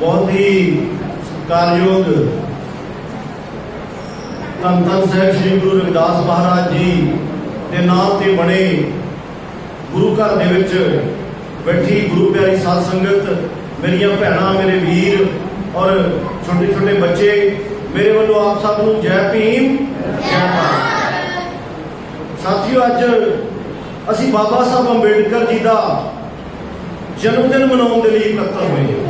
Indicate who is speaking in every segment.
Speaker 1: ਬਹੁਤ ਹੀ ਸਤਿਕਾਰਯੋਗ ਧੰਨ ਧੰਨ ਸਾਹਿਬ ਸ੍ਰੀ ਗੁਰੂ ਰਵਿਦਾਸ ਮਹਾਰਾਜ ਜੀ ਦੇ ਨਾਮ ਤੇ ਬਣੇ ਗੁਰੂ ਘਰ ਦੇ ਵਿੱਚ ਬੈਠੀ ਗੁਰੂ ਪਿਆਰੀ ਸਾਧ ਸੰਗਤ, ਮੇਰੀਆਂ ਭੈਣਾਂ, ਮੇਰੇ ਵੀਰ ਔਰ ਛੋਟੇ ਛੋਟੇ ਬੱਚੇ, ਮੇਰੇ ਵੱਲੋਂ ਆਪ ਸਭ ਨੂੰ ਜੈ ਭੀਮ, ਜੈ ਭਾਰਤ। ਸਾਥੀਓ, ਅੱਜ ਅਸੀਂ ਬਾਬਾ ਸਾਹਿਬ ਅੰਬੇਡਕਰ ਜੀ ਦਾ ਜਨਮ ਦਿਨ ਮਨਾਉਣ ਦੇ ਲਈ ਇਕੱਤਰ ਹੋਏ ਹਾਂ।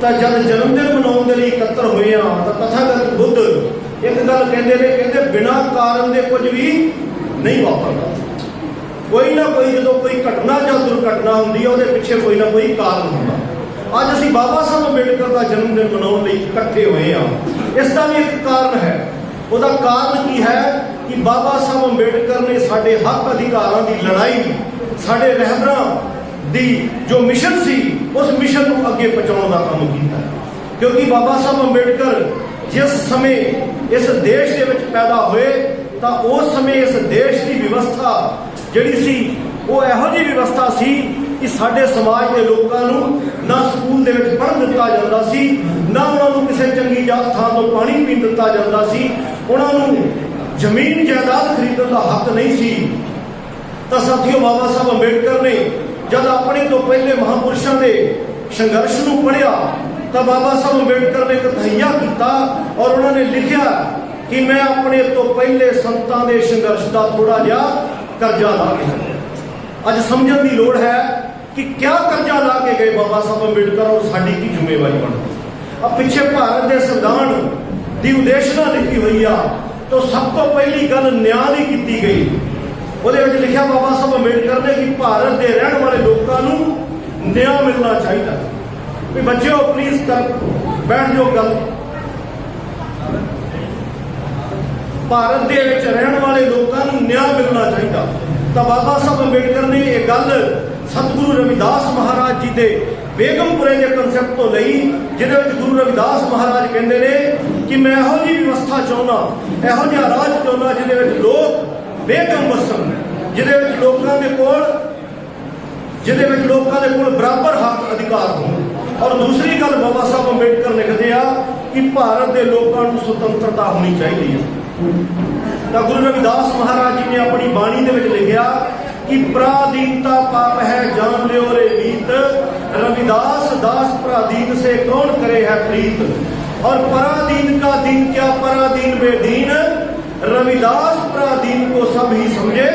Speaker 1: ਤਾਂ ਜਦ ਜਨਮ ਦਿਨ ਮਨਾਉਣ ਦੇ ਲਈ ਇਕੱਤਰ ਹੋਏ ਆ ਤਾਂ ਤਥਾਗਤ ਬੁੱਧ ਇੱਕ ਗੱਲ ਕਹਿੰਦੇ ਨੇ, ਕਹਿੰਦੇ ਬਿਨਾਂ ਕਾਰਨ ਦੇ ਕੁਝ ਵੀ ਨਹੀਂ ਵਾਪਰਦਾ। ਕੋਈ ਨਾ ਕੋਈ ਜਦੋਂ ਕੋਈ ਘਟਨਾ ਜਾਂ ਦੁਰਘਟਨਾ ਹੁੰਦੀ ਹੈ ਉਹਦੇ ਪਿੱਛੇ ਕੋਈ ਨਾ ਕੋਈ ਕਾਰਨ ਹੁੰਦਾ। ਅੱਜ ਅਸੀਂ ਬਾਬਾ ਸਾਹਿਬ ਅੰਬੇਡਕਰ ਦਾ ਜਨਮ ਦਿਨ ਮਨਾਉਣ ਲਈ ਇਕੱਠੇ ਹੋਏ ਆ ਇਸ ਦਾ ਵੀ ਇੱਕ ਕਾਰਨ ਹੈ। ਉਹਦਾ ਕਾਰਨ ਕੀ ਹੈ ਕਿ ਬਾਬਾ ਸਾਹਿਬ ਅੰਬੇਡਕਰ ਨੇ ਸਾਡੇ ਹੱਕ ਅਧਿਕਾਰਾਂ ਦੀ ਲੜਾਈ, ਸਾਡੇ ਰਹਿਬਰਾਂ ਦੀ ਜੋ ਮਿਸ਼ਨ ਸੀ, ਉਸ ਮਿਸ਼ਨ ਨੂੰ ਅੱਗੇ ਪਹੁੰਚਾਉਣ ਦਾ ਕੰਮ ਕੀਤਾ। ਕਿਉਂਕਿ ਬਾਬਾ ਸਾਹਿਬ ਅੰਬੇਡਕਰ ਜਿਸ ਸਮੇਂ ਇਸ ਦੇਸ਼ ਦੇ ਵਿੱਚ ਪੈਦਾ ਹੋਏ, ਤਾਂ ਉਸ ਸਮੇਂ ਇਸ ਦੇਸ਼ ਦੀ ਵਿਵਸਥਾ ਜਿਹੜੀ ਸੀ, ਉਹ ਇਹੋ ਜਿਹੀ ਵਿਵਸਥਾ ਸੀ ਕਿ ਸਾਡੇ ਸਮਾਜ ਦੇ ਲੋਕਾਂ ਨੂੰ ਨਾ ਸਕੂਲ ਦੇ ਵਿੱਚ ਪੜ੍ਹਨ ਦਿੱਤਾ ਜਾਂਦਾ ਸੀ, ਨਾ ਉਹਨਾਂ ਨੂੰ ਕਿਸੇ ਚੰਗੀ ਜਾ ਥਾਂ ਤੋਂ ਪਾਣੀ ਪੀਣ ਦਿੱਤਾ ਜਾਂਦਾ ਸੀ। ਉਹਨਾਂ ਨੂੰ ਜ਼ਮੀਨ ਜਾਇਦਾਦ ਖਰੀਦਣ ਦਾ ਹੱਕ ਨਹੀਂ ਸੀ। ਤਾਂ ਸਾਥੀਓ, ਬਾਬਾ ਸਾਹਿਬ ਅੰਬੇਡਕਰ ਨੇ ਜਦ ਆਪਣੇ ਤੋਂ ਪਹਿਲੇ ਮਹਾਪੁਰਸ਼ਾਂ ਦੇ ਸੰਘਰਸ਼ ਨੂੰ ਪੜ੍ਹਿਆ, ਤਾਂ ਬਾਬਾ ਸਾਹਿਬ ਅੰਬੇਡਕਰ ਨੇ ਇੱਕ ਕੀਤਾ ਔਰ ਉਹਨਾਂ ਨੇ ਲਿਖਿਆ ਕਿ ਮੈਂ ਆਪਣੇ ਤੋਂ ਪਹਿਲੇ ਸੰਤਾਂ ਦੇ ਸੰਘਰਸ਼ ਦਾ ਥੋੜਾ ਜਿਹਾ ਕਰਜ਼ਾ ਲਾ ਕੇ ਅੱਜ ਸਮਝਣ ਦੀ ਲੋੜ ਹੈ ਕਿ ਕਿਆ ਕਰਜ਼ਾ ਲਾ ਕੇ ਗਏ ਬਾਬਾ ਸਾਹਿਬ ਅੰਬੇਡਕਰ ਔਰ ਸਾਡੀ ਕੀ ਜ਼ਿੰਮੇਵਾਰੀ ਬਣਦੀ ਆ ਪਿੱਛੇ ਭਾਰਤ ਦੇ ਸੰਵਿਧਾਨ ਦੀ ਉਦੇਸ਼ਨਾ ਲਿਖੀ ਹੋਈ ਆ, ਤਾਂ ਸਭ ਤੋਂ ਪਹਿਲੀ ਗੱਲ ਨਿਆਂ ਦੀ ਕੀਤੀ ਗਈ। ਉਹਦੇ ਵਿੱਚ ਲਿਖਿਆ ਬਾਬਾ ਸਾਹਿਬ ਅੰਬੇਡਕਰ ਨੇ ਕਿ ਭਾਰਤ ਦੇ ਰਹਿਣ ਨਿਆਂ ਮਿਲਣਾ ਚਾਹੀਦਾ। ਵੀ ਬੱਚਿਓ ਪਲੀਜ਼ ਕਰ ਬੈਠ ਜਾਓ ਗੱਲ। ਭਾਰਤ ਦੇ ਵਿੱਚ ਰਹਿਣ ਵਾਲੇ ਲੋਕਾਂ ਨੂੰ ਨਿਆਂ ਮਿਲਣਾ ਚਾਹੀਦਾ। ਤਾਂ ਬਾਬਾ ਸਾਹਿਬ ਅੰਬੇਡਕਰ ਨੇ ਇਹ ਗੱਲ ਸਤਿਗੁਰੂ ਰਵਿਦਾਸ ਮਹਾਰਾਜ ਜੀ ਦੇ ਬੇਗਮਪੁਰੇ ਦੇ ਕਨਸੈਪਟ ਤੋਂ ਲਈ, ਜਿਹਦੇ ਵਿੱਚ ਗੁਰੂ ਰਵਿਦਾਸ ਮਹਾਰਾਜ ਕਹਿੰਦੇ ਨੇ ਕਿ ਮੈਂ ਇਹੋ ਜਿਹੀ ਵਿਵਸਥਾ ਚਾਹੁੰਦਾ, ਇਹੋ ਜਿਹਾ ਰਾਜ ਚਾਹੁੰਦਾ ਜਿਹਦੇ ਵਿੱਚ ਲੋਕ ਬੇਗਮ ਵਸਣ, ਜਿਹਦੇ ਵਿੱਚ ਲੋਕਾਂ ਦੇ ਕੋਲ ਜਿਹਦੇ ਵਿੱਚ ਲੋਕਾਂ ਦੇ ਕੋਲ ਬਰਾਬਰ ਹੱਕ ਅਧਿਕਾਰ ਹੋਣ ਔਰ ਦੂਸਰੀ ਗੱਲ ਬਾਬਾ ਸਾਹਿਬ ਅੰਬੇਡਕਰ ਲਿਖਦੇ ਆ ਕਿ ਭਾਰਤ ਦੇ ਲੋਕਾਂ ਨੂੰ ਸੁਤੰਤਰਤਾ ਹੋਣੀ ਚਾਹੀਦੀ ਹੈ ਤਾਂ ਗੁਰੂ ਰਵਿਦਾਸ ਮਹਾਰਾਜ ਜੀ ਨੇ ਆਪਣੀ ਬਾਣੀ ਦੇ ਵਿੱਚ ਲਿਖਿਆ ਕਿ ਪ੍ਰਾਦੀਨਤਾ ਪਾਪ ਹੈ ਜਾਣ ਲਿਓ ਰੇ ਰੀਤ ਰਵਿਦਾਸ ਦਾਸ ਪ੍ਰਾਦੀਨ ਸੇ ਕੌਣ ਕਰੇ ਹੈ ਪ੍ਰੀਤ ਔਰ पराधीन का दीन क्या पराधीन में दीन रविदास पराधीन को सब ही समझे